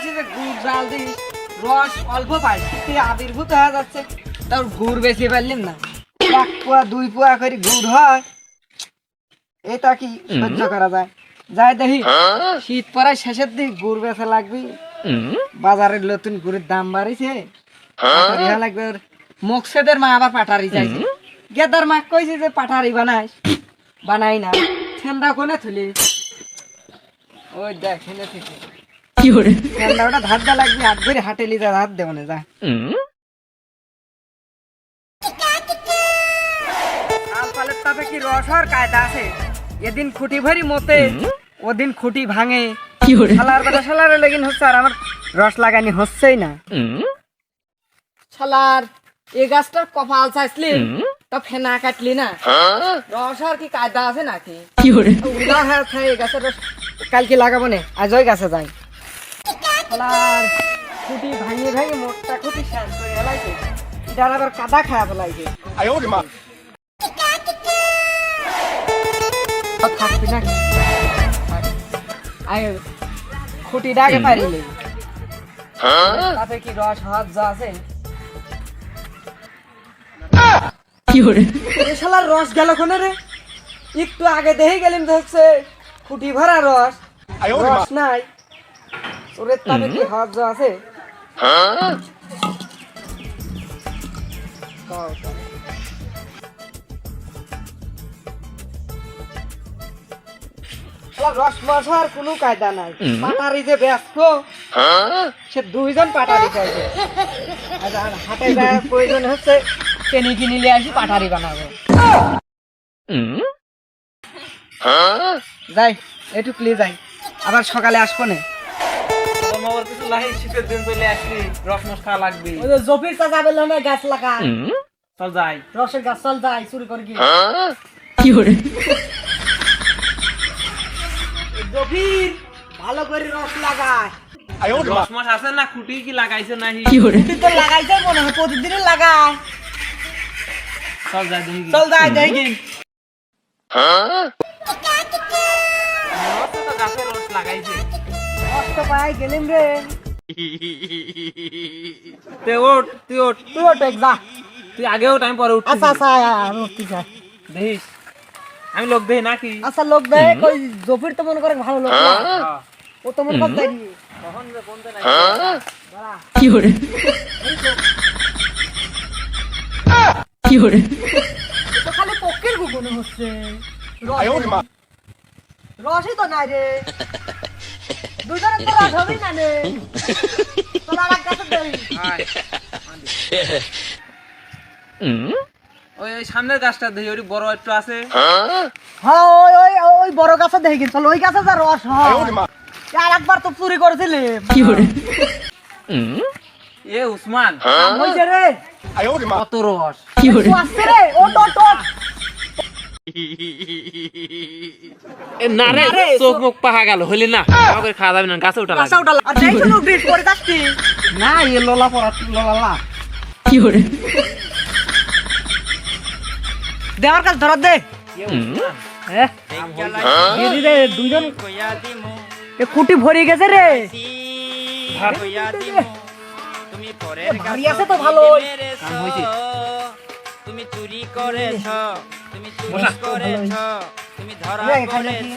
কইছি যে গুড় জাল দিস রস অল্প পাই আবির্ভূত হয়ে যাচ্ছে। তার গুড় বেশি পারলিম না। এক পোয়া দুই পোয়া করে গুড় হয়। এটা কি সহ্য করা যায়? যাই দেখি শীত পড়ায় শেষের দিক গুড় বেচা লাগবে। বাজারের নতুন গুড়ের দাম বাড়িছে। হওয়া লাগবে মকসেদের মা আবার পাটারি চাইছে। গেদার মা কইছে যে পাটারি বানাইস বানাই না। ঠান্ডা কোনে থুলি? ওই দেখ হেনে থেকে ঠান্ডা ওটা ধার লাগবে হাত ধরে হাটে লিজা হাত দেবো না যা। আল তাপে কি রস কায়দা আছে? এদিন খুঁটি ভরি মতে ওদিন খুঁটি ভাঙে। শালার বেটা শালার লেগিন হচ্ছে আর আমার রস লাগানি হচ্ছেই না। শালার এই গাছটার কপাল চাইছলি তা ফেনা কাটলি না? রস আর কি কায়দা আছে নাকি? উড়া হয়ে থাকে এই গাছের রস কালকে লাগাবো না আজ ওই গাছে যাই। শালার খুঁটি ভাঙিয়ে ভাঙিয়ে মোটটা খুঁটি শেষ করে এলাইছে এটার আবার কাদা খায়া ফেলাইছে। থাকবি না আয় খুঁটি ডাকে পারিলে তাতে কি রস হাত যা আছে? এ শালার রস গেল কোনে রে? একটু আগে দেখে গেলাম তো হচ্ছে খুঁটি ভরা রস। রস নাই। ওরে তাতে কি হাত আছে? কও, কও। শালা রস মশার কোনো কায়দা নাই। পাটারি যে ব্যস্ত সে দুইজন পাটারি চাইছে আর আর হাটে যায় প্রয়োজন হচ্ছে চেনি কিনে নিয়ে আসি পাটারি বানাবো। যাই একটু প্লিজ যাই। আবার সকালে আসব না। আমার কিছু নাই শীতের দিন চলে আসলি রস খাওয়া লাগবে। ওই যে জফির চাচা বেল না গাছ লাগা। চল যাই। রসের গাছ চল যাই চুরি করে গিয়ে। জফির ভালো করে রস লাগায়। রস আছে না খুঁটি কি লাগাইছে নাহি তুই তো লাগাইছে মনে হয় লাগায়। চল যাই দেখি। চল যাই দেখি। গাছের রস লাগাইছে। তো পাই গেলিম রে। তে ওঠ তুই ওঠ তুই ওটা যা। তুই আগে ওঠ আমি পরে উঠ আচ্ছা আচ্ছা রস্তি যা। দেখিস? আমি লোক দেখি নাকি? আচ্ছা লোক দেয় কই জফির তো মনে করে ভালো লোক না। হ্যাঁ। ও তো মনে করতে কখন যে কোনটা নাই। তো খালি পক্ষের গুগুনে হচ্ছে। রসই তো নাই রে। ওই ওই সামনের গাছটা দেখি ওই বড় একটু আছে। হ্যাঁ ওই ওই ওই বড় গাছে দেখে গেছিল ওই গাছে যা রস হয়। আর একবার তো চুরি করেছিলি। এ উসমান। হয়েছে রে। কত রস। ও না রে চোখ মুখ পাহা গেল হইলি না খাওয়া যাবে না গাছে উঠা গাছে পরে যাচ্ছি না এ লোলা পড়া লোলা দেওয়ার কাছে ধরা দে হ্যাঁ দিদি রে দুইজন এ খুঁটি ভরে গেছে রে ভারী আছে তো কাম হয়েছে তুমি চুরি করেছ তুমি চুরি। করেছ তুমি ধরা কি? পড়েছ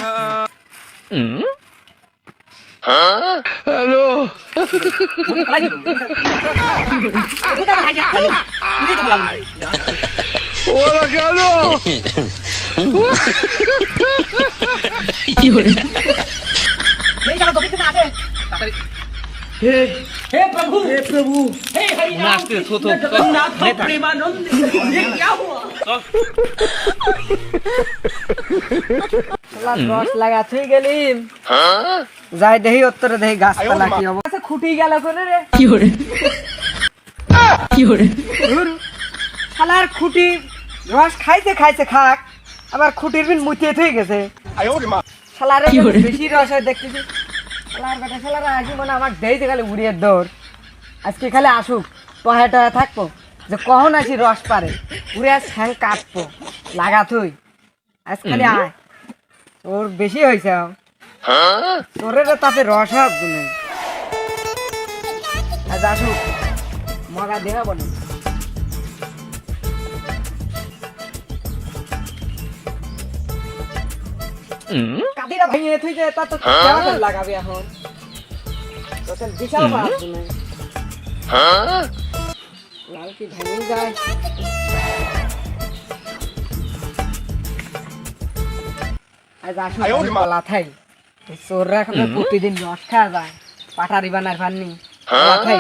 এই জায়গা দোকান থেকে আসে হে হে প্রভু হে প্রভু हे মনে আসছে থো থো जगन्नाथ प्रेमानंद ये क्या हुआ রস লাগাতে গেলিম যাই দেখি উত্তরে দেখি গাছপালা কি অবস্থা খুঁটি গেল কোনে রে ধুর, শালার খুঁটি রস খাইতে খাইতে খাক আবার খুঁটির বিন মুতিয়ে থয়ে গেছে শালার বেশি রস হয় দেখতেছি শালার বেটা আসি মানে আমার দেইতে খালি উড়িয়ে দৌড়। আজকে খালি আসুক টহে টহে থাকব যে কখন আসি রস পারে উড়ে আজ হ্যাং কাটবো লাগা থুই। আজ খালি আয়। তোর বেশি হয়েছে তোর তাতে রস হবে আজ আসুক মগা দেহা বলে কাটিটা ভেঙে থুই যে তা তো কেমন লাগাবে এখন তখন বিশাল লাল কি ভেঙে যায়? আজ থাই চোররা এখন প্রতিদিন রস খাওয়া যায়। পাঠারি বানার কলা থাই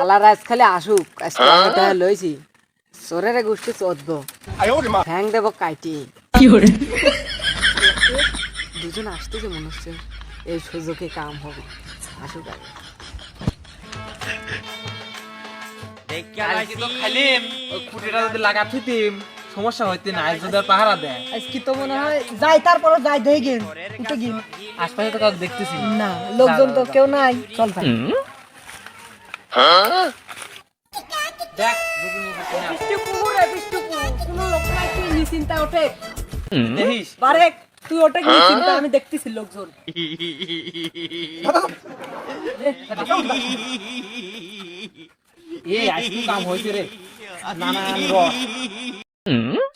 শালার আজ খালি আসুক আজকে আমি তাহলে লইছি। চোরের গোষ্ঠী চোদ্দ। ঠ্যাং দেব কাইটি। দুজন আসতেছে মনে হচ্ছে এই সুযোগে কাম হবে। আসুক আগে। সমস্যা হইতে না আজ যদি পাহারা দেয়। আজকে তো মনে হয় যাই তারপরে যাই দেখে। গেম উঠে গেম আশপাশে তো কাউকে দেখতেছি। না। না লোকজন তো কেউ নাই চল ভাই। দেখ ওঠে। তুই ওটা নিশ্চিন্তা? আমি দেখতেছি লোকজন। এই আজকে কাম হইছে রে।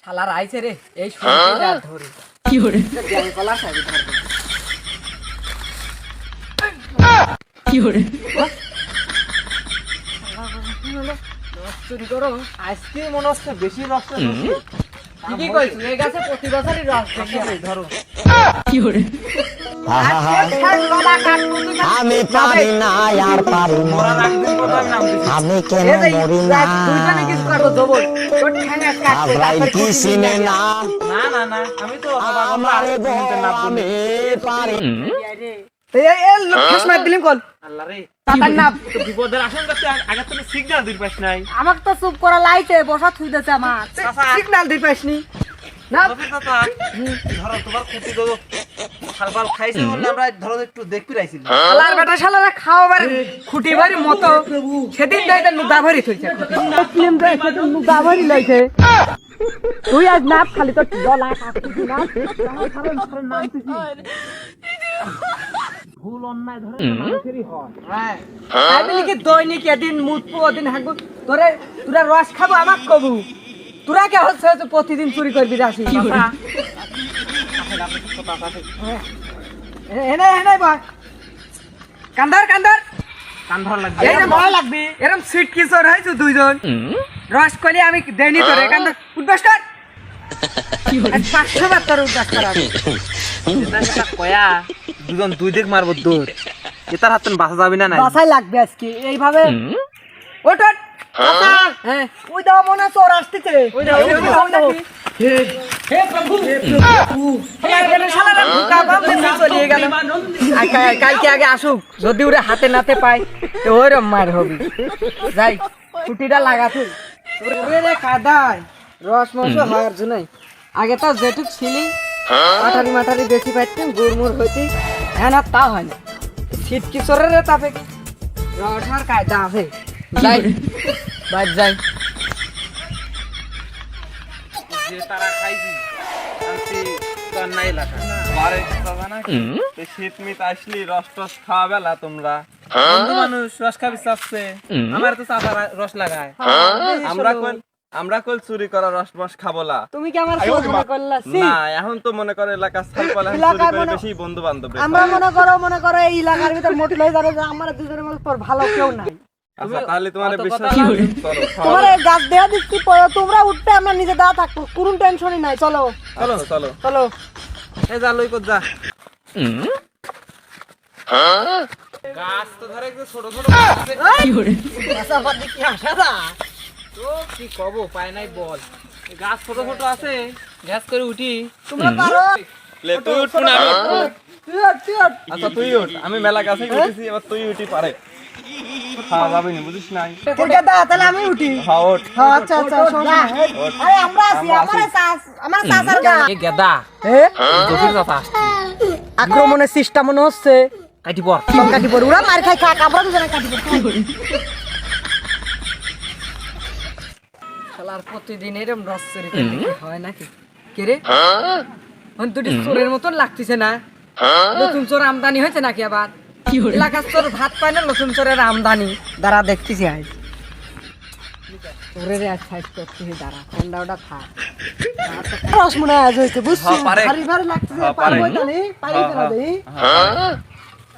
শালার আইছে রে এই ধরে। কি হরে গ্যাং কলা সাবি ধরবে। কি হরে চুরি করো। আজকে মনে হচ্ছে বেশি রস ঠিকই কইছো এই গাছে প্রতি বছরই রস দেখি আমি। ধরো। পারি না আর পারি না। আমি কেন মরি না? আব্রাইল কি নিয়ে না? না না না আমি তো আমার পারি আমাকে তো চুপ করা লাইছে বসা থুই দিয়েছে আমার। দিই পাইসনি ভরি তুই আজ নাপ খালি তো ভুল অন্যায় ধরে মানুষেরই হয়। হ্যাঁ কি দৈনিক এদিন মুতবো ওদিন হাঁকবো তোরে তোরা রস খাব আমাক কবু। তোরা কে হচ্ছে প্রতিদিন চুরি করবি রাশি এনে এনে বা কান্দার কান্দার। কান ধর লাগবে। এই যে ভয় লাগবে। এরম সিট হয়েছে দুইজন। রস কলি আমি দেনি তোরে কান্দার। উদ্বাস কর পাঁচশো বার তোর করা কয়া? দুজন দুই দিক মারবো দৌড় এটার হাত বাসা যাবি না নাই? বাসায় লাগবে আজকে এইভাবে। ওঠ। হ্যাঁ? ওই দাও মনে হয় আসতেছে। ওই দাও ওই দাও। হে প্রভু। হে প্রভু। কালকে আগে আসুক যদি ওরা হাতে নাতে পায় তো ওরম মার হবে। যাই ছুটিটা লাগাতে। ওরে কাদায়। রস মশ হওয়ার জন্যই আগে তো যেটুক ছিলি মাঠারি মাঠারি বেশি পাইতেন গুড়মুড় হইতে হ্যাঁ না তা হয় না। শীত কিশোরের তাপে কি? রস আর কায়দা আছে। যাই বাদ যাই। যে তারা খাইছি শান্তি নাই লাগা। না শীত মিত আসলি রস টস খাওয়া বেলা তোমরা। বন্ধু মানুষ রস খাবি চাচ্ছে আমার তো চাচা রস লাগায়। আমরা কল আমরা কল চুরি করা রস মস খাব না তুমি কি আমার খোঁজ মনে করলা? না এখন তো মনে করে এলাকা বেশি বন্ধু বান্ধব আমরা মনে করো মনে করো এই এলাকার ভিতর মোট লই যাবে আমার দুজনের মধ্যে তোর ভালো কেউ নাই। আচ্ছা তাহলে তোমার বিশ্বাস কথা তোমার গাছ দেওয়া দিচ্ছি পরে তোমরা উঠতে আমরা নিজে থাকব কোনো টেনশনই নাই চলো। চলো চলো। চলো। এ যা লই কর যা। গাছ তো ধরে একটু ছোট ছোট। কি আসা দা তো কি কব পায় নাই বল। গাছ ছোট ছোট আছে গ্যাস করে উঠি। তোমরা পারো? লে তুই উঠ না। আচ্ছা তুই উঠ। আমি মেলা কাছে উঠেছি এবার তুই উঠি পারে। খাওয়া যাবে না বুঝিস নাই? ঠিক আছে তাহলে আমি উঠি। হ্যাঁ ওঠ হ্যাঁ, আচ্ছা আচ্ছা নাই। আরে আমরা আছি আমার চাষ আমার চাষার গা এ গেদা এ জটিল কথা আক্রমণের চেষ্টা মনে হচ্ছে। কাটি সব কাটি পড়ে ওরা মার খাই খাক আমরা দুজনে কাটি পড়ি শালার প্রতিদিন এরম রস চুরি হয় নাকি? কে রে? দুটি চোরের মতন লাগতেছে না। নতুন চোর আমদানি হয়েছে নাকি আবার? এলাকার চোর ভাত পায় না নতুন চোরের আমদানি। দাঁড়া দেখতেছি আজ চোরের এক সাইজ করতেছি দাঁড়া ঠান্ডা ওটা থাক। রস মনে হয় আজ হয়েছে বুঝছি হ্যাঁ, পারে। ভারী ভারী লাগতেছে হ্যাঁ, পানি পারে।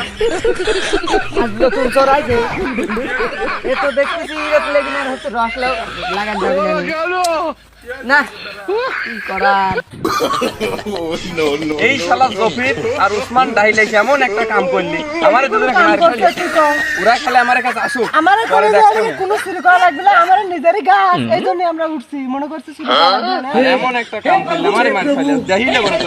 আজ নতুন চোর আইছে এ তো দেখতেছি না হচ্ছে রস লাগ- লাগান যাবে না না এই শালা জফির আর উসমান ডাইলে কেমন একটা কাম করলি আমার দুজনে। ওরা খেলে আমার কাছে আসুক আমার কোনো শুরু করা লাগবে না আমার নিজেরই গাছ এই জন্য আমরা উঠছি মনে করছি শুরু না। এমন একটা কাম করলে আমারই মার ফেলে দেখিলে বলতো